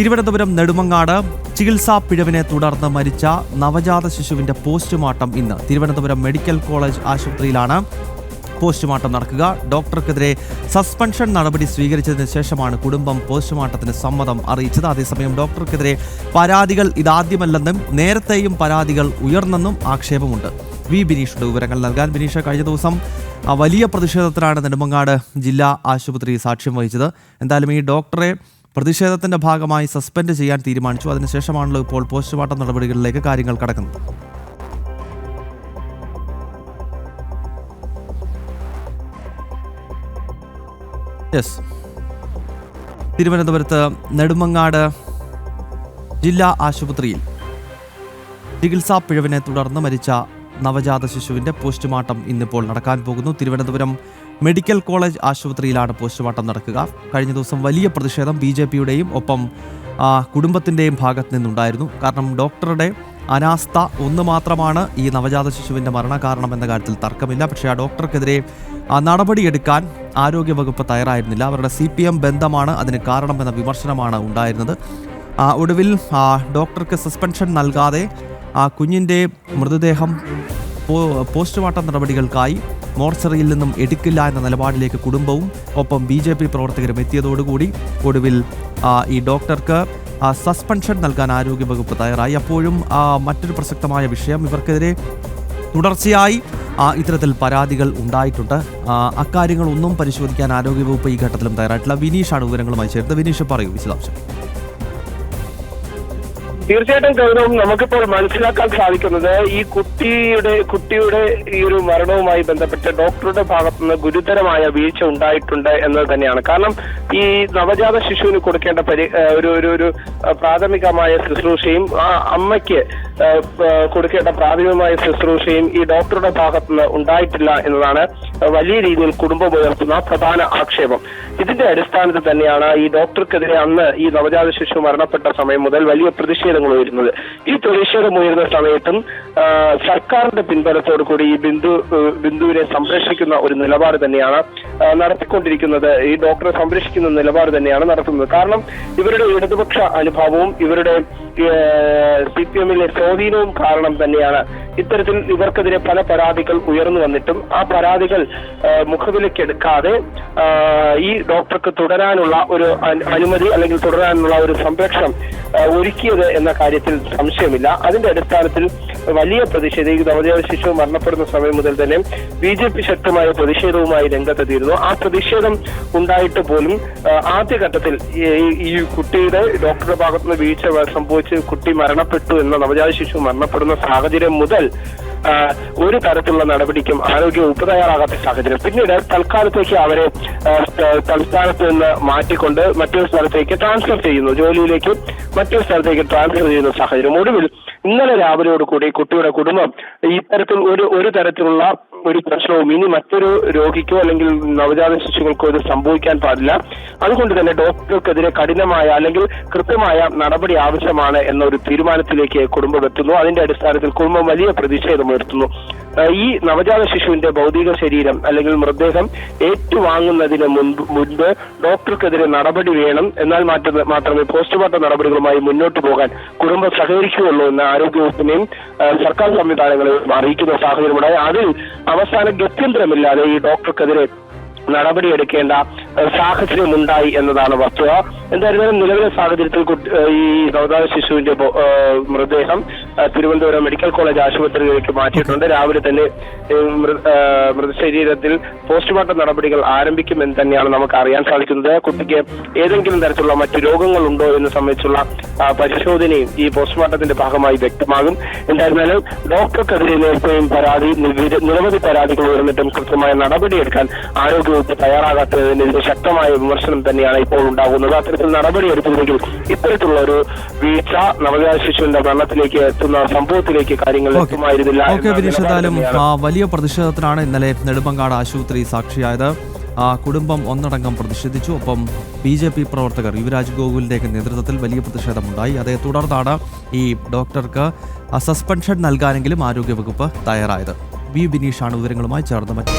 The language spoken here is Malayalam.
തിരുവനന്തപുരം നെടുമങ്ങാട് ചികിത്സാ പിഴവിനെ തുടർന്ന് മരിച്ച നവജാത ശിശുവിന്റെ പോസ്റ്റ്മോർട്ടം ഇന്ന് തിരുവനന്തപുരം മെഡിക്കൽ കോളേജ് ആശുപത്രിയിലാണ് പോസ്റ്റ്മോർട്ടം നടക്കുക. ഡോക്ടർക്കെതിരെ സസ്പെൻഷൻ നടപടി സ്വീകരിച്ചതിന് ശേഷമാണ് കുടുംബം പോസ്റ്റ്മോർട്ടത്തിന് സമ്മതം അറിയിച്ചത്. അതേസമയം ഡോക്ടർക്കെതിരെ പരാതികൾ ഇതാദ്യമല്ലെന്നും നേരത്തെയും പരാതികൾ ഉയർന്നെന്നും ആക്ഷേപമുണ്ട്. വി ബിനീഷുടെ വിവരങ്ങൾ നൽകാൻ ബിനീഷ് കഴിഞ്ഞ ദിവസം വലിയ പ്രതിഷേധത്തിലാണ് നെടുമങ്ങാട് ജില്ലാ ആശുപത്രി സാക്ഷ്യം വഹിച്ചത്. എന്തായാലും ഈ ഡോക്ടറെ പ്രതിഷേധത്തിന്റെ ഭാഗമായി സസ്പെൻഡ് ചെയ്യാൻ തീരുമാനിച്ചു. അതിനുശേഷമാണല്ലോ ഇപ്പോൾ പോസ്റ്റ്മോർട്ടം നടപടികളിലേക്ക് കാര്യങ്ങൾ കടക്കുന്നത്. യെസ്. തിരുവനന്തപുരത്ത് നെടുമങ്ങാട് ജില്ലാ ആശുപത്രിയിൽ ചികിത്സാ പിഴവിനെ തുടർന്ന് മരിച്ച നവജാത ശിശുവിന്റെ പോസ്റ്റ്മോർട്ടം ഇന്നിപ്പോൾ നടക്കാൻ പോകുന്നു. തിരുവനന്തപുരം മെഡിക്കൽ കോളേജ് ആശുപത്രിയിലാണ് പോസ്റ്റ്മോർട്ടം നടക്കുക. കഴിഞ്ഞ ദിവസം വലിയ പ്രതിഷേധം ബി ജെ പിയുടെയും ഒപ്പം കുടുംബത്തിന്റെയും ഭാഗത്ത് നിന്നുണ്ടായിരുന്നു. കാരണം ഡോക്ടറുടെ അനാസ്ഥ ഒന്ന് മാത്രമാണ് ഈ നവജാത ശിശുവിന്റെ മരണകാരണം എന്ന കാര്യത്തിൽ തർക്കമില്ല. പക്ഷേ ആ ഡോക്ടർക്കെതിരെ നടപടിയെടുക്കാൻ ആരോഗ്യവകുപ്പ് തയ്യാറായിരുന്നില്ല. അവരുടെ സി പി എം ബന്ധമാണ് അതിന് കാരണമെന്ന വിമർശനമാണ് ഉണ്ടായിരുന്നത്. ഒടുവിൽ ഡോക്ടർക്ക് സസ്പെൻഷൻ നൽകാതെ ആ കുഞ്ഞിന്റെ മൃതദേഹം പോസ്റ്റ്മോർട്ടം നടപടികൾക്കായി മോർച്ചറിയിൽ നിന്നും എടുക്കില്ല എന്ന നിലപാടിലേക്ക് കുടുംബവും ഒപ്പം ബി ജെ പി പ്രവർത്തകരും എത്തിയതോടുകൂടി ഒടുവിൽ ഈ ഡോക്ടർക്ക് സസ്പെൻഷൻ നൽകാൻ ആരോഗ്യവകുപ്പ് തയ്യാറായി. അപ്പോഴും മറ്റൊരു പ്രസക്തമായ വിഷയം ഇവർക്കെതിരെ തുടർച്ചയായി ഇത്തരത്തിൽ പരാതികൾ ഉണ്ടായിട്ടുണ്ട്. അക്കാര്യങ്ങളൊന്നും പരിശോധിക്കാൻ ആരോഗ്യവകുപ്പ് ഈ ഘട്ടത്തിലും തയ്യാറായിട്ടില്ല. വിനീഷാണ് വിവരങ്ങളുമായി ചേർത്ത് വിനീഷ് പറയൂ വിശദാംശം. തീർച്ചയായിട്ടും ഗൗരവം നമുക്കിപ്പോൾ മനസ്സിലാക്കാൻ സാധിക്കുന്നത് ഈ കുട്ടിയുടെ കുട്ടിയുടെ ഈ ഒരു മരണവുമായി ബന്ധപ്പെട്ട് ഡോക്ടറുടെ ഭാഗത്തുനിന്ന് ഗുരുതരമായ വീഴ്ച ഉണ്ടായിട്ടുണ്ട് എന്നത് തന്നെയാണ്. കാരണം ഈ നവജാത ശിശുവിന് കൊടുക്കേണ്ട പരി ഒരു ഒരു ഒരു പ്രാഥമികമായ ശുശ്രൂഷയും ആ അമ്മയ്ക്ക് കൊടുക്കേണ്ട പ്രാഥമികമായ ശുശ്രൂഷയും ഈ ഡോക്ടറുടെ ഭാഗത്തുനിന്ന് ഉണ്ടായിട്ടില്ല എന്നതാണ് വലിയ രീതിയിൽ കുടുംബം ഉയർത്തുന്ന പ്രധാന ആക്ഷേപം. ഇതിന്റെ അടിസ്ഥാനത്തിൽ തന്നെയാണ് ഈ ഡോക്ടർക്കെതിരെ അന്ന് ഈ നവജാത ശിശു മരണപ്പെട്ട സമയം മുതൽ വലിയ പ്രതിഷേധങ്ങൾ ഉയരുന്നത്. ഈ പ്രതിഷേധം ഉയരുന്ന സമയത്തും സർക്കാരിന്റെ പിൻബലത്തോടു കൂടി ഈ ബിന്ദു ബിന്ദുവിനെ സംരക്ഷിക്കുന്ന ഒരു നിലപാട് തന്നെയാണ് നടത്തിക്കൊണ്ടിരിക്കുന്നത്. ഈ ഡോക്ടറെ സംരക്ഷിക്കുന്ന നിലപാട് തന്നെയാണ് നടത്തുന്നത്. കാരണം ഇവരുടെ ഇടതുപക്ഷ അനുഭാവവും ഇവരുടെ സി പി എമ്മിലെ സ്വാധീനവും കാരണം തന്നെയാണ് ഇത്തരത്തിൽ ഇവർക്കെതിരെ പല പരാതികൾ ഉയർന്നു വന്നിട്ടും ആ പരാതികൾ മുഖവിലക്കെടുക്കാതെ ഈ ഡോക്ടർക്ക് തുടരാനുള്ള ഒരു അനുമതി അല്ലെങ്കിൽ തുടരാനുള്ള ഒരു സംരക്ഷണം ഒരുക്കിയത് എന്ന കാര്യത്തിൽ സംശയമില്ല. അതിന്റെ അടിസ്ഥാനത്തിൽ വലിയ പ്രതിഷേധം ഈ നവജാത ശിശു മരണപ്പെടുന്ന സമയം മുതൽ തന്നെ ബി ജെ പി ശക്തമായ പ്രതിഷേധവുമായി രംഗത്തെത്തിയിരുന്നു. ആ പ്രതിഷേധം ഉണ്ടായിട്ട് പോലും ആദ്യഘട്ടത്തിൽ ഈ- കുട്ടിയുടെ ഡോക്ടറുടെ ഭാഗത്തുനിന്ന് വീഴ്ച സംഭവിച്ച് കുട്ടി മരണപ്പെട്ടു എന്ന നവജാത ശിശു മരണപ്പെടുന്ന സാഹചര്യം മുതൽ ഒരു തരത്തിലുള്ള നടപടിക്കും ആരോഗ്യ വകുപ്പ് തയ്യാറാകാത്ത സാഹചര്യം. പിന്നീട് തൽക്കാലത്തേക്ക് അവരെ സംസ്ഥാനത്ത് നിന്ന് മാറ്റിക്കൊണ്ട് മറ്റൊരു സ്ഥലത്തേക്ക് ട്രാൻസ്ഫർ ചെയ്യുന്നു. ജോലിയിലേക്ക് മറ്റൊരു സ്ഥലത്തേക്ക് ട്രാൻസ്ഫർ ചെയ്യുന്ന സാഹചര്യം. ഒടുവിൽ ഇന്നലെ രാവിലെയോട് കൂടി കുട്ടിയുടെ കുടുംബം ഇത്തരത്തിൽ ഒരു ഒരു തരത്തിലുള്ള ഒരു പ്രശ്നവും ഇനി മറ്റൊരു രോഗിക്കോ അല്ലെങ്കിൽ നവജാത ശിശുക്കൾക്കോ ഇത് സംഭവിക്കാൻ പാടില്ല. അതുകൊണ്ട് തന്നെ ഡോക്ടർക്കെതിരെ കഠിനമായ അല്ലെങ്കിൽ കൃത്യമായ നടപടി ആവശ്യമാണ് എന്ന ഒരു തീരുമാനത്തിലേക്ക് കുടുംബം എത്തുന്നു. അതിന്റെ അടിസ്ഥാനത്തിൽ കുടുംബം വലിയ പ്രതിഷേധം ഉയർത്തുന്നു. ആ, ഈ നവജാത ശിശുവിന്റെ ഭൗതിക ശരീരം അല്ലെങ്കിൽ മൃതദേഹം ഏറ്റുവാങ്ങുന്നതിന് മുൻപ് മുൻപ് ഡോക്ടർക്കെതിരെ നടപടി വേണം. എന്നാൽ മാത്രമേ പോസ്റ്റ്മോർട്ടം നടപടികളുമായി മുന്നോട്ട് പോകാൻ കുടുംബം സഹകരിക്കുകയുള്ളൂ എന്ന് ആരോഗ്യവകുപ്പിനെയും സർക്കാർ സംവിധാനങ്ങളെയും അറിയിക്കുന്ന സാഹചര്യമുണ്ടായി. അതിൽ അവസാന ഗത്യന്തരമില്ലാതെ ഈ ഡോക്ടർക്കെതിരെ നടപടിയെടുക്കേണ്ട സാഹചര്യം ഉണ്ടായി എന്നതാണ് വസ്തുത. എന്തായിരുന്നാലും നിലവിലെ സാഹചര്യത്തിൽ ഈ നവജാത ശിശുവിന്റെ മൃതദേഹം തിരുവനന്തപുരം മെഡിക്കൽ കോളേജ് ആശുപത്രിയിലേക്ക് മാറ്റിയിട്ടുണ്ട്. രാവിലെ തന്നെ മൃതശരീരത്തിൽ പോസ്റ്റ്മോർട്ടം നടപടികൾ ആരംഭിക്കുമെന്ന് തന്നെയാണ് നമുക്ക് അറിയാൻ സാധിക്കുന്നത്. കുട്ടിക്ക് ഏതെങ്കിലും തരത്തിലുള്ള മറ്റു രോഗങ്ങളുണ്ടോ എന്ന് സംബന്ധിച്ചുള്ള പരിശോധനയും ഈ പോസ്റ്റ്മോർട്ടത്തിന്റെ ഭാഗമായി വ്യക്തമാകും. എന്തായിരുന്നാലും ഡോക്ടർക്കെതിരെ നേരത്തെയും പരാതി നിര- നിരവധി പരാതികൾ ഉയർന്നിട്ടും കൃത്യമായ നടപടിയെടുക്കാൻ ആരോഗ്യവകുപ്പ് തയ്യാറാകാത്തതിനെതിരെ ശക്തമായ വിമർശനം തന്നെയാണ് ഇപ്പോൾ ഉണ്ടാകുന്നത്. അത്തരത്തിൽ നടപടിയെടുത്തില്ലെങ്കിൽ ഇത്തരത്തിലുള്ള ഒരു വീഴ്ച നവജാത ശിശുവിന്റെ മരണത്തിലേക്ക് എത്തുന്ന സംഭവത്തിലേക്ക് കാര്യങ്ങൾ. എത്തുമായിരുന്നില്ല വിനീഷ് വലിയ പ്രതിഷേധത്തിനാണ് ഇന്നലെ നെടുമ്പങ്കാട് ആശുപത്രി സാക്ഷിയായത്. ആ, കുടുംബം ഒന്നടങ്കം പ്രതിഷേധിച്ചു. ഒപ്പം ബി ജെ പി പ്രവർത്തകർ യുവരാജ് ഗോകുലിന്റെയൊക്കെ നേതൃത്വത്തിൽ വലിയ പ്രതിഷേധമുണ്ടായി. അതേ തുടർന്നാണ് ഈ ഡോക്ടർക്ക് സസ്പെൻഷൻ നൽകാനെങ്കിലും ആരോഗ്യവകുപ്പ് തയ്യാറായത്. വി ബിനീഷാണ് വിവരങ്ങളുമായി. ചേർന്ന് മറ്റു